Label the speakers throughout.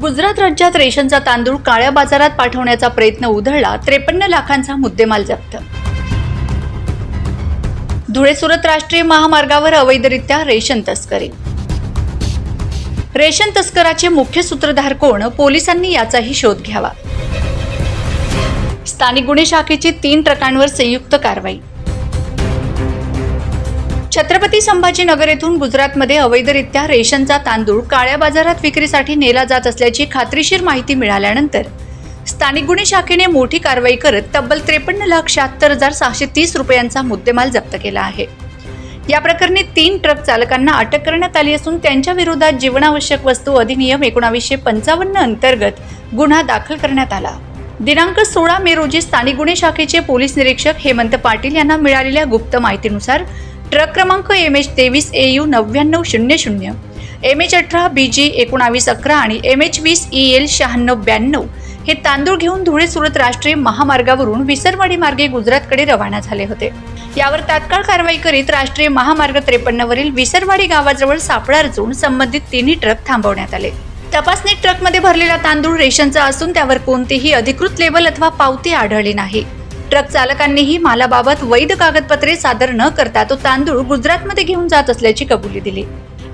Speaker 1: गुजरात राज्यात रेशनचा तांदूळ काळ्या बाजारात पाठवण्याचा प्रयत्न उधळला त्रेपन्न लाखांचा मुद्देमाल जप्त. धुळे सुरत राष्ट्रीय महामार्गावर अवैधरित्या रेशन तस्करी. रेशन तस्कराचे मुख्य सूत्रधार कोण? पोलिसांनी याचाही शोध घ्यावा. स्थानिक गुन्हे शाखेची तीन ट्रकांवर संयुक्त कारवाई. छत्रपती संभाजीनगर येथून गुजरातमध्ये अवैधरित्या रेशनचा तांदूळ काळ्या बाजारात विक्रीसाठी नेला जात असल्याची खात्रीशीर माहिती मिळाल्यानंतर स्थानिक गुन्हे शाखेने मोठी कारवाई करत तब्बल त्रेपन्न लाख शहात्तर हजार सहाशे तीस रुपयांचा मुद्देमाल जप्त केला आहे. या प्रकरणी तीन ट्रक चालकांना अटक करण्यात आली असून त्यांच्या विरोधात जीवनावश्यक वस्तू अधिनियम एकोणावीसशे पंचावन्न अंतर्गत गुन्हा दाखल करण्यात आला. दिनांक सोळा मे रोजी स्थानिक गुन्हे शाखेचे पोलीस निरीक्षक हेमंत पाटील यांना मिळालेल्या गुप्त माहितीनुसार ट्रक क्रमांक एम एच तेवीस ए यू नव्याण्णव शून्य शून्य. एम एच अठरा बी जी एकोणावीस अकरा आणि एम एच वीस ई एल शहाण्णव ब्याण्णव हे तांदूळ घेऊन धुळे सुरत राष्ट्रीय महामार्गावरून विसरवाडी मार्गे गुजरातकडे रवाना झाले होते. यावर तात्काळ कारवाई करीत राष्ट्रीय महामार्ग त्रेपन्नवरील विसरवाडी गावाजवळ सापळा रचून संबंधित तिन्ही ट्रक थांबवण्यात आले. तपासणीत ट्रकमध्ये भरलेला तांदूळ रेशनचा असून त्यावर कोणतीही अधिकृत लेबल अथवा पावती आढळली नाही. ट्रक चालकांनीही मालाबाबत वैध कागदपत्रे सादर न करता तो तांदूळ गुजरातमध्ये घेऊन जात असल्याची कबुली दिली.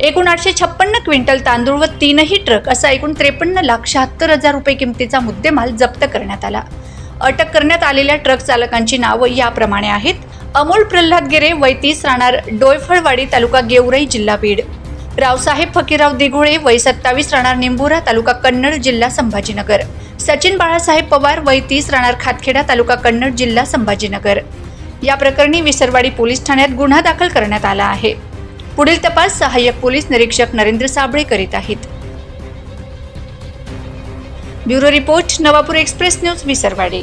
Speaker 1: एकूण आठशे छप्पन्न क्विंटल तांदूळ व तीनही ट्रक असा एकूण त्रेपन्न लाख शहात्तर हजार रुपये किमतीचा मुद्देमाल जप्त करण्यात आला. अटक करण्यात आलेल्या ट्रक चालकांची नावं याप्रमाणे आहेत. अमोल प्रल्हाद गिरे वैतीस राहणार डोयफळवाडी तालुका गेवराई जिल्हा बीड. रावसाहेब फकीराव दिघोळे वय सत्तावीस राहणार निंबुरा तालुका कन्नड जिल्हा संभाजीनगर. सचिन बाळासाहेब पवार वय तीस राहणार खातखेडा तालुका कन्नड जिल्हा संभाजीनगर. या प्रकरणी विसरवाडी पोलीस ठाण्यात गुन्हा दाखल करण्यात आला आहे. पुढील तपास सहाय्यक पोलीस निरीक्षक नरेंद्र साबळे करीत आहेत. Bureau report Navapur express news Visarwadi.